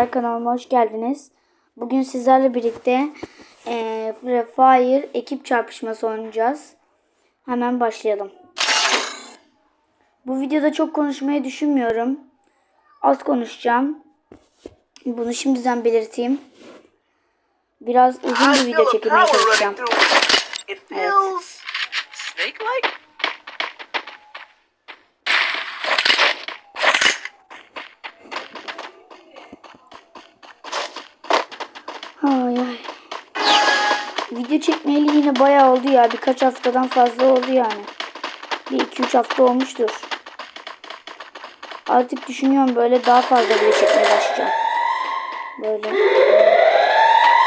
arkadaşlar kanalıma hoş geldiniz. Bugün sizlerle birlikte eee Free Fire ekip çarpışması oynayacağız. Hemen başlayalım. Bu videoda çok konuşmayı düşünmüyorum. Az konuşacağım. Bunu şimdiden belirteyim. Biraz uzun bir video çekmeye çalışacağım. running Ay ay. Video çekmeyeli yine bayağı oldu ya. Birkaç haftadan fazla oldu yani. Bir iki üç hafta olmuştur. Artık düşünüyorum böyle daha fazla video çekmeye başlayacağım. Böyle.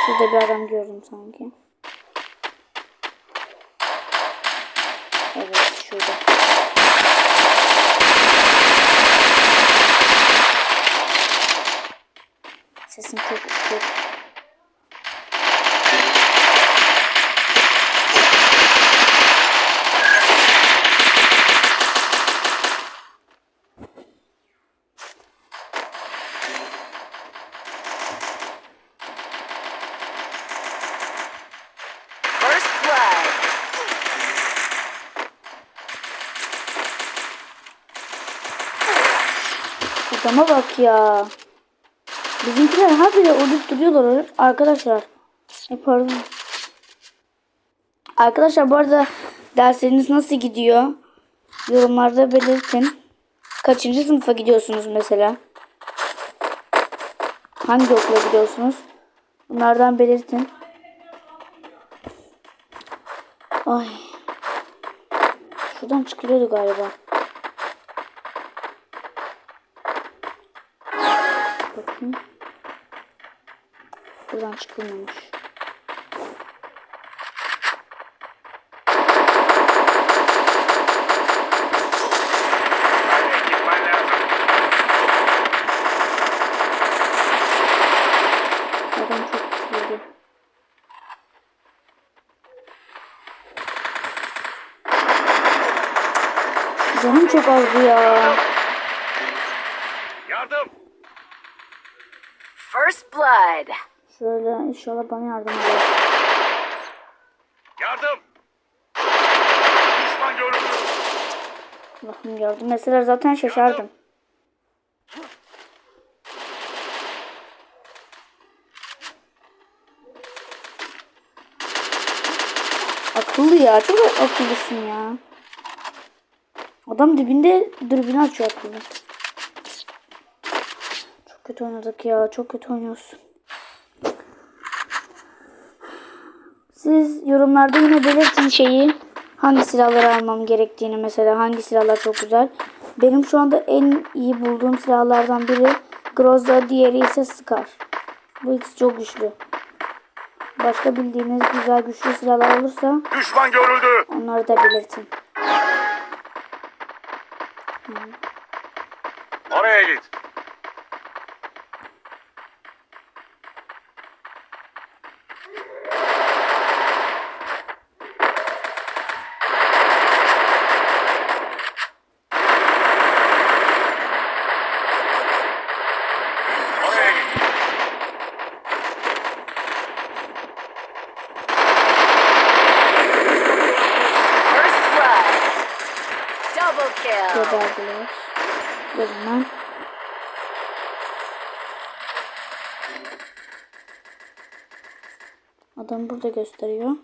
Şurada bir adam gördüm sanki. Evet şurada. Sesim çok çok First blood. Adama bak ya. Bizimkiler habire olup duruyorlar arkadaşlar. E pardon. Arkadaşlar bu arada dersleriniz nasıl gidiyor? Yorumlarda belirtin. Kaçıncı sınıfa gidiyorsunuz mesela? Hangi okula gidiyorsunuz? Bunlardan belirtin. Ay. Şuradan çıkılıyordu galiba. Bakayım. Buradan çıkılmamış. Canım çok azdı ya. Yardım. Blood. Şöyle inşallah bana yardım eder. Yardım. Düşman görüldü. Allah'ım yardım mesela zaten şaşardım. Akıllı ya. Çok akıllısın ya. Adam dibinde dürbünü açıyor akıllı. Çok kötü oynadık ya. Çok kötü oynuyorsun. Siz yorumlarda yine belirtin şeyi. Hangi silahları almam gerektiğini mesela. Hangi silahlar çok güzel. Benim şu anda en iyi bulduğum silahlardan biri Groza, diğeri ise Scar. Bu ikisi çok güçlü. Başka bildiğiniz güzel güçlü silahlar olursa Düşman görüldü. onları da belirtin. Oraya git. Oraya git. First blood. Double kill. Geberdiler. Gelin lan. Adam burada gösteriyor.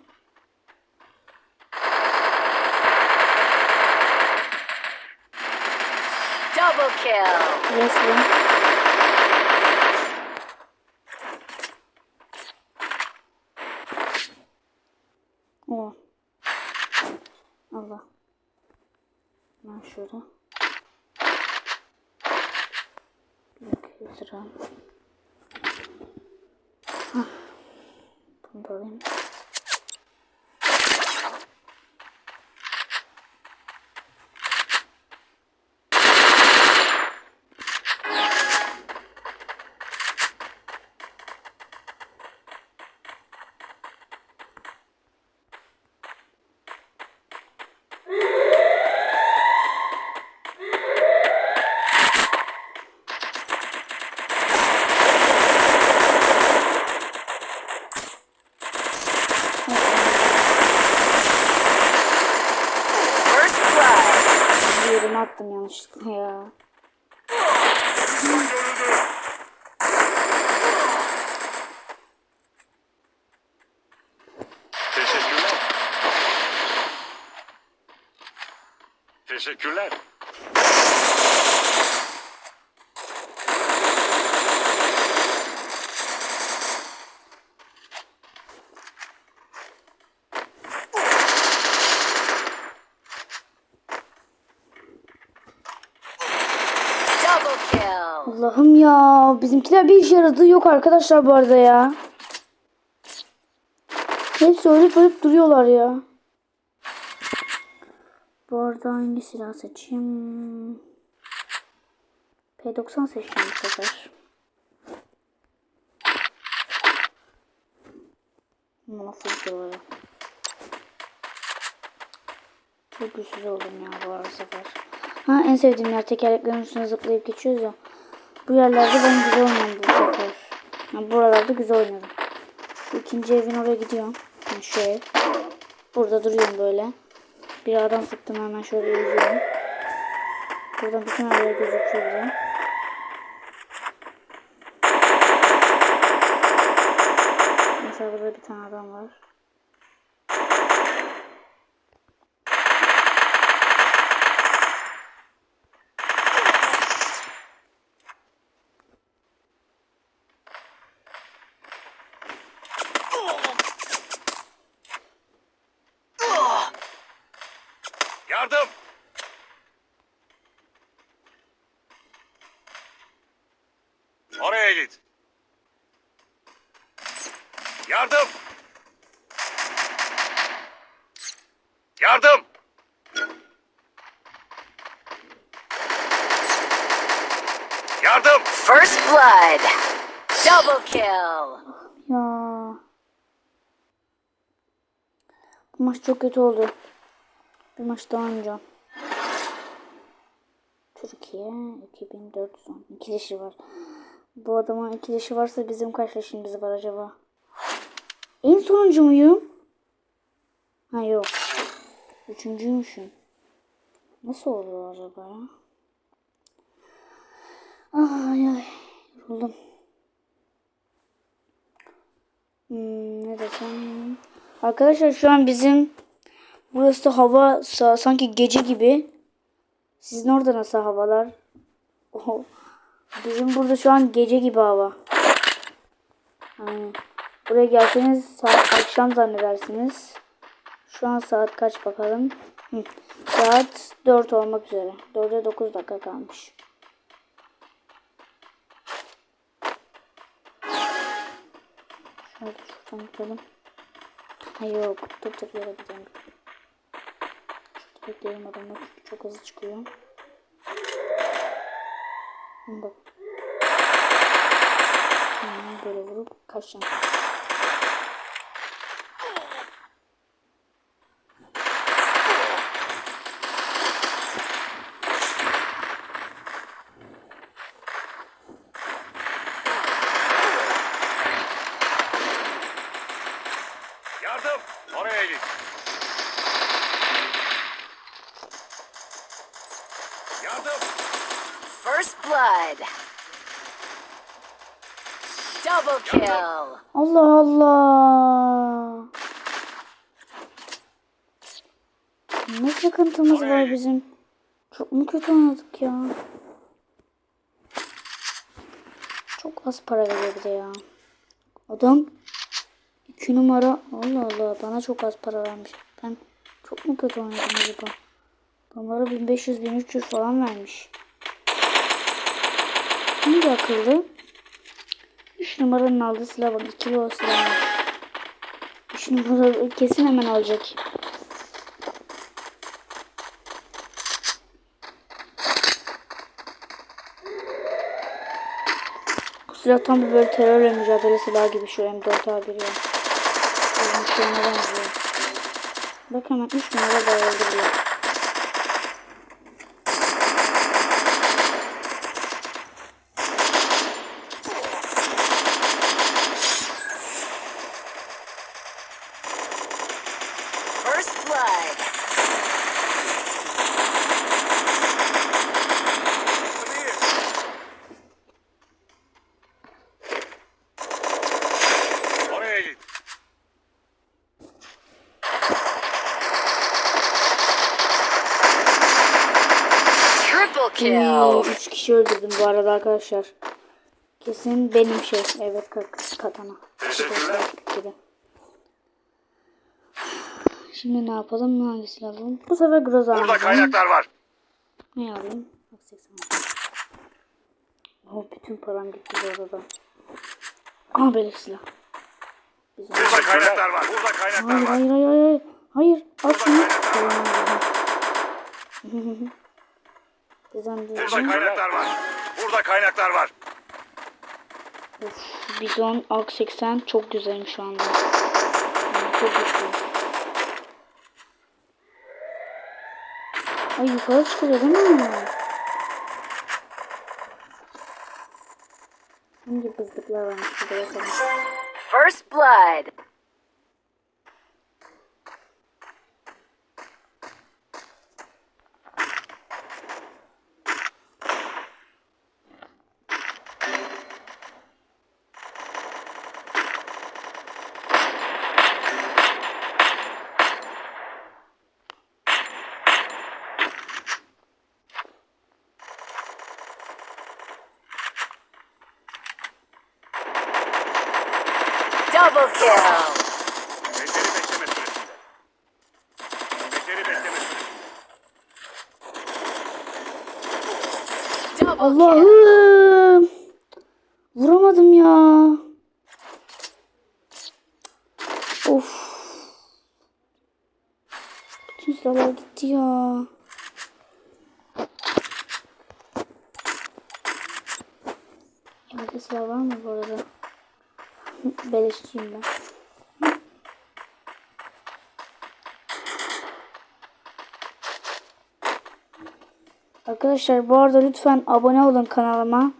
Double kill. Resmi. O. Allah. Ben şöyle. Teşekkürler. Allah'ım ya. Bizimkiler bir işe yaradığı yok arkadaşlar bu arada ya. Hepsi ölüp ölüp duruyorlar ya. Bu arada hangi silah seçeyim? P90 seçeceğim bu sefer. Nasıl ya? Çok güçsüz oldum ya bu arada sefer. Ha en sevdiğim yer tekerleklerin üstüne zıplayıp geçiyoruz ya. Bu yerlerde ben güzel oynuyorum bu sefer. Yani buralarda güzel. Bu ikinci evin oraya gidiyorum. Yani şu ev. Burada duruyorum böyle. Bir adam sıktım hemen şöyle yüzüyorum. Buradan bütün evler gözüküyor bize. Mesela burada bir tane adam var. Yardım! Oraya git. Yardım! Yardım! Yardım! First blood. Double kill. Ya. Bu maç çok kötü oldu. Bir maç daha oynayacağım. Türkiye 2410. İki leşi var. Bu adamın iki leşi varsa bizim kaç leşimiz var acaba? En sonuncu muyum? Ha yok. Üçüncüymüşüm. Nasıl oldu acaba ya? Ay ay. Yoruldum. Hmm, ne desem? Arkadaşlar şu an bizim burası hava sa- sanki gece gibi. Sizin orada nasıl havalar? Oho. Bizim burada şu an gece gibi hava. Aynen. Buraya gelseniz saat akşam zannedersiniz. Şu an saat kaç bakalım. Hı. Saat 4 olmak üzere. 4'e 9 dakika kalmış. Şöyle şuradan bakalım. Ha yok. Dur dur yere gidelim. Bekleyelim adamlar çok hızlı çıkıyor. Bak. Hemen böyle vurup kaçacağım. Yardım! Oraya git. Yardım! First blood. Double kill. Allah Allah. Ne sıkıntımız var bizim? Çok mu kötü oynadık ya? Çok az para veriyor bir de ya. Adam 2 numara Allah Allah bana çok az para vermiş. Ben çok mu kötü oynadım acaba? Adamlara 1500-1300 falan vermiş. Hangi akıllı? 3 numaranın aldığı silah bak. ikili o silah. 3 numara kesin hemen alacak. Bu silah tam bir böyle terörle mücadele silahı gibi şu M4A giriyor. Bizim şeyine benziyor. Bak hemen 3 numara bayıldı bile. First blood. Oraya git. kill. 3 kişi öldürdüm bu arada arkadaşlar. Kesin benim şey. Evet kat katana. Teşekkürler. Şimdi ne yapalım? Hangisini alalım? Bu sefer Groza Burada alacağım. kaynaklar var. Ne alayım? Bak 80 aldım. Oh, bütün param gitti bu arada. Aa böyle silah. Güzel. Burada kaynaklar var. Burada kaynaklar Hayır var. hayır hayır hayır. Hayır al şunu. Burada kaynaklar var. Burada kaynaklar var. Of, Bizon Alk 80 çok güzelim şu anda. Yani çok güçlü. Ay yukarı çıkıyor değil mi? Hangi bızlıklar varmış burada bakalım. First blood. Double kill. Beteri. Allah'ım. Vuramadım ya. Of. Bütün silahlar gitti ya. Yerde silah var mı bu arada? Beleşçiyim ben. Arkadaşlar bu arada lütfen abone olun kanalıma.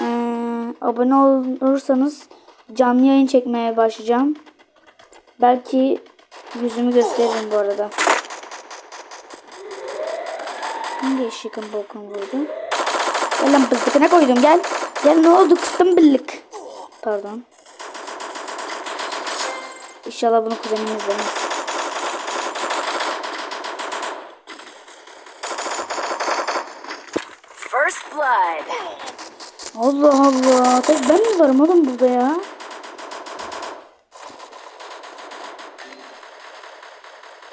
Ee, abone olursanız canlı yayın çekmeye başlayacağım. Belki yüzümü gösteririm bu arada. Hangi eşikın bokun vurdu? Gel lan bızdıkına koydum gel. Gel ne oldu kıstım billik. Pardon. İnşallah bunu kuzenim izlemez. First blood. Allah Allah. Tek ben mi varım oğlum burada ya?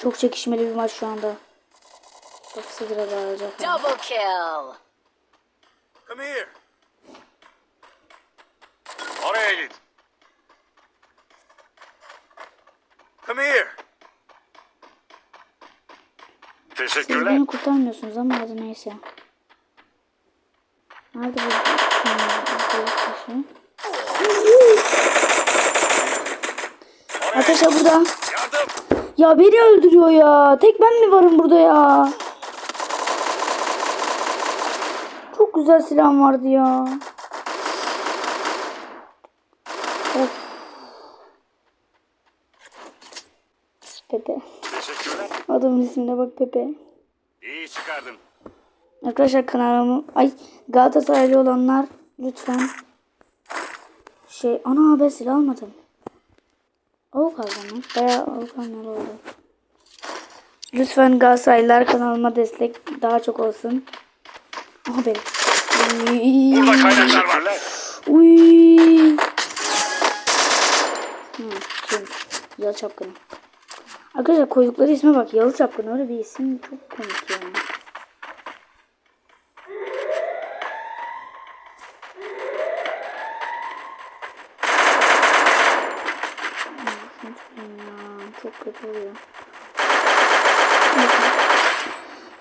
Çok çekişmeli bir maç şu anda. Bak Sidra bağıracak. yani. Double kill. Come here. Oraya git. Come here. Siz Teşekkürler. beni kurtarmıyorsunuz ama hadi neyse. Nerede bu? Hmm, Arkadaşlar burada. Yardım. Ya beni öldürüyor ya. Tek ben mi varım burada ya? Çok güzel silahım vardı ya. Of. Pepe. Adamın ismine bak Pepe. İyi çıkardın. Arkadaşlar kanalımı ay Galatasaraylı olanlar lütfen şey ana ben silah almadım. Avuk aldım lan. Bayağı avuk almalı oldu. Lütfen Galatasaraylılar kanalıma destek daha çok olsun. Benim. Uy. Burada kaynaklar var. Uy. Hı, kim? Yalı Çapkını. Arkadaşlar koydukları isme bak. Yalı Çapkını öyle bir isim çok komik yani. Ya, çok kötü oluyor.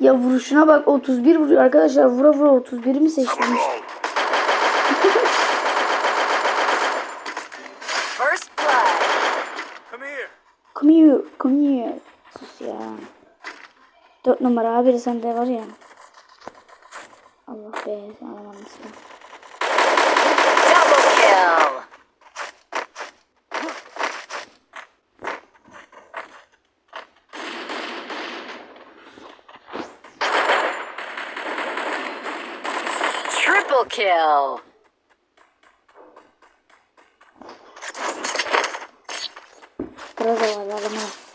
Ya vuruşuna bak 31 vuruyor arkadaşlar vura vura 31 mi seçmiş? Sabırlı ol. First blood. Come here. Come here, come here. Sus ya. 4 numara abi sende var ya. Allah be sen alamamışsın. Double kill. Triple kill. Biraz da var adamı.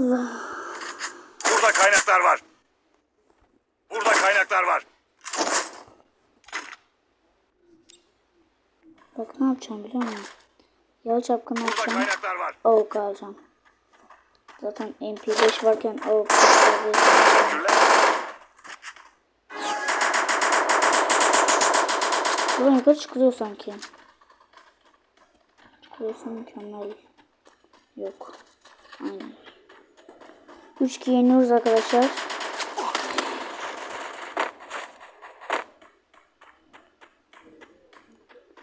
Allah. Burada kaynaklar var. Burada kaynaklar var. Bak ne yapacağım biliyor musun? Yalı çapkını açacağım. Avuk alacağım. Zaten MP5 varken avuk. Buradan yukarı çıkılıyor sanki. Çıkılıyorsa mükemmel. Yok. Aynen. 3-2 yeniyoruz arkadaşlar.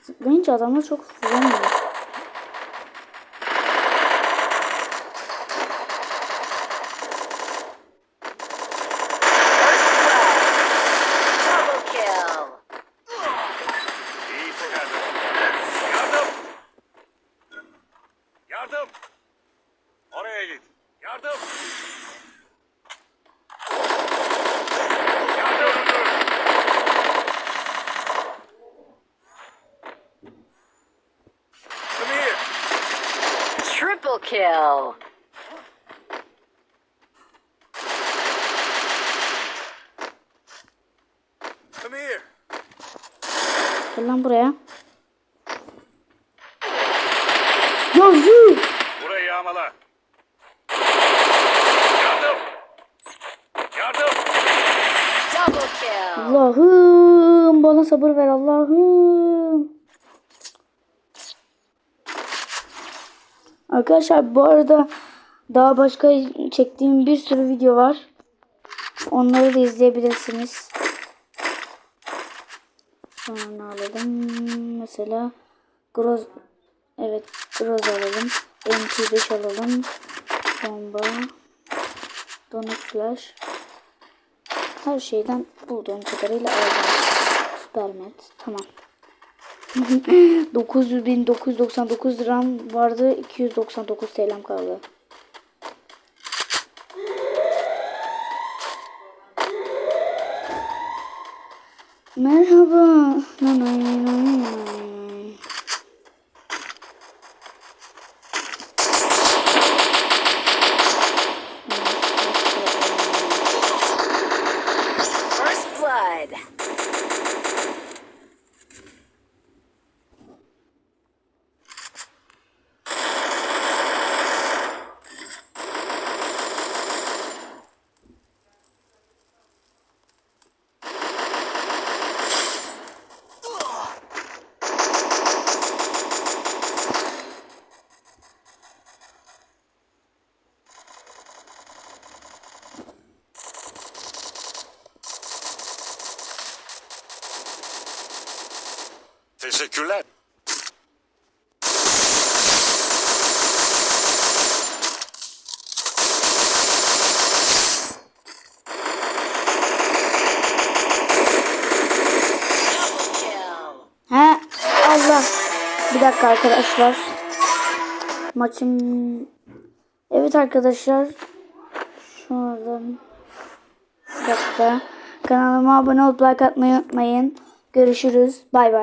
Zıplayınca adamlar çok vuramıyor. First blood. Double kill. İyi çıkardım. Yardım. Yardım. Oraya git. Yardım. Yardım. Come here. Triple kill. Come here. Gel lan buraya. Ya yuh! Burayı yağmala. Yardım. Yardım. Double kill. Allah'ım bana sabır ver Allah'ım. Arkadaşlar bu arada daha başka çektiğim bir sürü video var. Onları da izleyebilirsiniz. Sonra alalım. Mesela Groz Evet Groz alalım. MP5 alalım. Bomba. Donut Flash. Her şeyden bulduğum kadarıyla alacağım. Süpermet. Tamam. 900.999 liram vardı. 299 TL'm kaldı. Merhaba. Nanay, nanay, nanay. First blood. Teşekkürler. He Allah. Bir dakika arkadaşlar. Maçım Evet arkadaşlar. Şuradan bir dakika. Kanalıma abone olup like atmayı unutmayın. Görüşürüz. Bay bay.